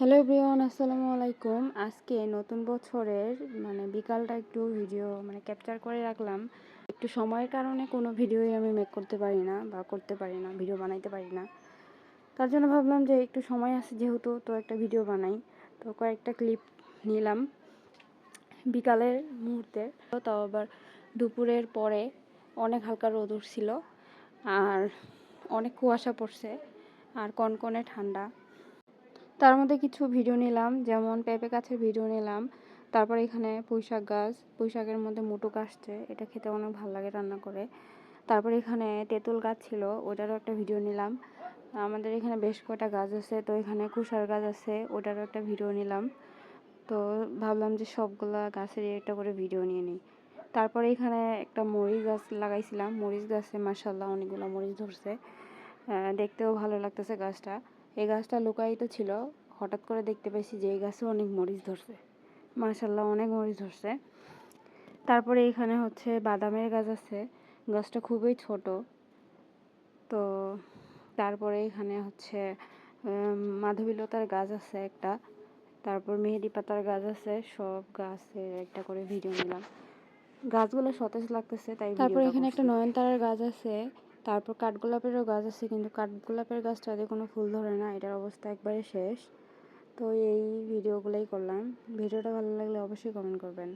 Hello everyone, আসসালামু আলাইকুম। আজকে নতুন বছরের মানে বিকালটা একটু ভিডিও মানে ক্যাপচার করে রাখলাম। একটু সময়ের কারণে কোনো ভিডিওই আমি মেক করতে পারি না বা করতে পারি না, ভিডিও বানাইতে পারি না। তার জন্য ভাবলাম যে একটু সময় আছে যেহেতু, তো একটা ভিডিও বানাই। তো কয়েকটা ক্লিপ নিলাম বিকালের মুহূর্তে। তাও আবার দুপুরের পরে অনেক হালকা রোদ উঠছিল, আর অনেক কুয়াশা পড়ছে, আর কনকনে ঠান্ডা। তার মধ্যে কিছু ভিডিও নিলাম, যেমন পেঁপে গাছের ভিডিও নিলাম, তারপর এখানে পুঁইশাক গাছ, পুঁইশাকের মধ্যে মুটুক আসছে, এটা খেতে অনেক ভালো লাগে রান্না করে। তারপর এখানে তেঁতুল গাছ ছিল, ওটারও একটা ভিডিও নিলাম। আমাদের এখানে বেশ কয়টা গাছ আছে, তো এখানে কুষার গাছ আছে, ওটারও একটা ভিডিও নিলাম। তো ভাবলাম যে সবগুলা গাছের একটা করে ভিডিও নিয়ে নিই। তারপরে এখানে একটা মরিচ গাছ লাগাইছিলাম, মরিচ গাছে মাসাল্লাহ অনেকগুলো মরিচ ধরছে। দেখতেও ভালো লাগতেছে গাছটা। এই গাছটা লুকায়িত ছিল। হঠাৎ করে দেখতে পেয়েছি যে এই গাছে অনেক মরিচ ধরছে। মার্শাল্লাহ অনেক মরিচ ধরছে। তারপরে এখানে হচ্ছে বাদামের গাছ আছে। গাছটা খুবই ছোট। তো তারপরে এখানে হচ্ছে মাধবীলতার গাছ আছে একটা। তারপর মেহেদি পাতার গাছ আছে। সব গাছের একটা করে ভিডিও নিলাম। গাছগুলো সতেজ লাগতেছে তাই তারপর এখানে একটা নয়নতারার গাছ আছে। তারপর কাঠগোলাপেরও গাছ আছে, কিন্তু কাঠগোলাপের গাছটাতে কোনো ফুল ধরে না, এটার অবস্থা একবারে শেষ। তো এই ভিডিওগুলোই করলাম। ভিডিওটা ভালো লাগলে অবশ্যই কমেন্ট করবেন।